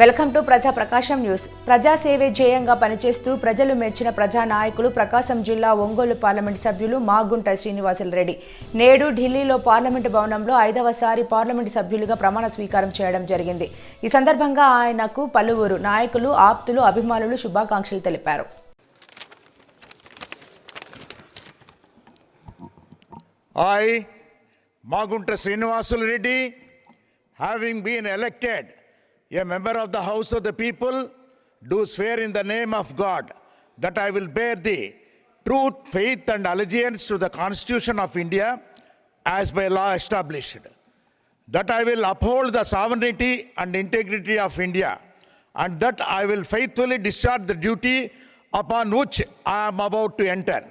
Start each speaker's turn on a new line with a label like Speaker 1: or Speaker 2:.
Speaker 1: Welcome to ప్రజా ప్రకాశం news. ప్రజాసేవే ధ్యేయంగా పనిచేస్తూ ప్రజలు మెచ్చిన ప్రజా నాయకులు ప్రకాశం జిల్లా ఒంగోలు పార్లమెంట్ సభ్యులు మాగుంట శ్రీనివాసులు రెడ్డి. నేడు ఢిల్లీలో పార్లమెంటు భవనంలో ఐదవసారి పార్లమెంటు సభ్యులుగా ప్రమాణ స్వీకారం చేయడం జరిగింది. ఈ సందర్భంగా ఆయనకు పలువురు నాయకులు ఆప్తులు అభిమానులు శుభాకాంక్షలు తెలిపారు.
Speaker 2: I, Magunta Srinivasul Reddy, having been elected a member of the House of the People, do swear in the name of God that I will bear the truth, faith, and allegiance to the Constitution of India as by law established. That I will uphold the sovereignty and integrity of India, and that I will faithfully discharge the duty upon which I am about to enter.